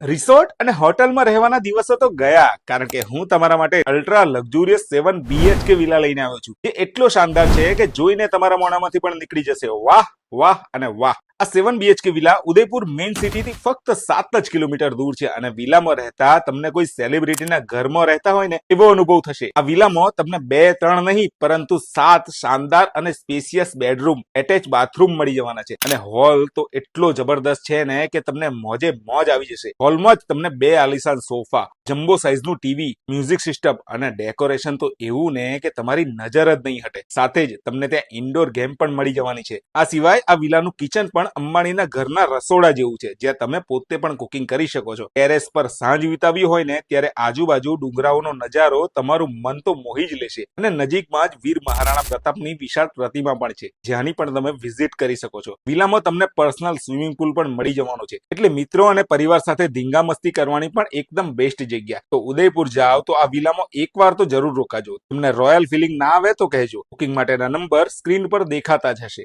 Resort અને હોટલમાં રહેવાના દિવસો તો ગયા, કારણ કે હું તમારા માટે ultra luxurious seven BHK villa લઈને આવ્યો છું. જે એટલો શાનદાર છે કે જોઈને તમારા મોઢામાંથી પણ નીકળી જશે. વાહ વાહ અને વાહ. આ seven BHK villa Udaipur main સિટીથી ફક્ત સાત જ કિલોમીટર દૂર છે અને વિલામાં રહેતા તમને કોઈ સેલિબ્રિટીના ઘરમાં રહેતા હોય ને એવો અનુભવ થશે. આ વિલામાં તમને બે ત્રણ નહીં, પરંતુ સાત શાનદાર અને સ્પેશિયસ બેડરૂમ એટેચ બાથરૂમ મળી જવાના છે. અને હોલ તો એટલો જબરદસ્ત છે ને કે તમને મોજે મોજ આવી જશે. હોલમાં જ તમને બે આલિશાન સોફા, જમ્બો સાઇઝનું ટીવી મ્યુઝિક સિસ્ટમ અને ડેકોરેશન તો એવું ને કે તમારી નજર જ નહીં હટે. સાથે જ તમને ત્યાં ઇન્ડોર ગેમ પણ મળી જવાની છે. આ સિવાય આ વિલાનું કિચન પણ અંબાણીના ઘરના રસોડા જેવું છે, જ્યાં તમે પોતે પણ કુકિંગ કરી શકો છો. ટેરેસ પર સાંજ વિતાવી હોય ને, ત્યારે આજુબાજુ ડુંગરાઓનો નજારો તમારું મન તો મોહી જ લેશે. અને નજીકમાં જ વીર મહારાણા પ્રતાપની વિશાળ પ્રતિમા પણ છે, જ્યાંની પણ તમે વિઝિટ કરી શકો છો. વિલામાં તમને પર્સનલ સ્વિમિંગ પુલ પણ મળી જવાનો છે. એટલે મિત્રો અને પરિવાર સાથે ધીંગા મસ્તી કરવાની પણ એકદમ બેસ્ટ જગ્યા. તો ઉદયપુર જાઓ તો આ વિલામાં એકવાર તો જરૂર રોકાજો. તમને રોયલ ફિલિંગ ના આવે તો કહેજો. બુકિંગ માટેના નંબર સ્ક્રીન પર દેખાતા જ હશે.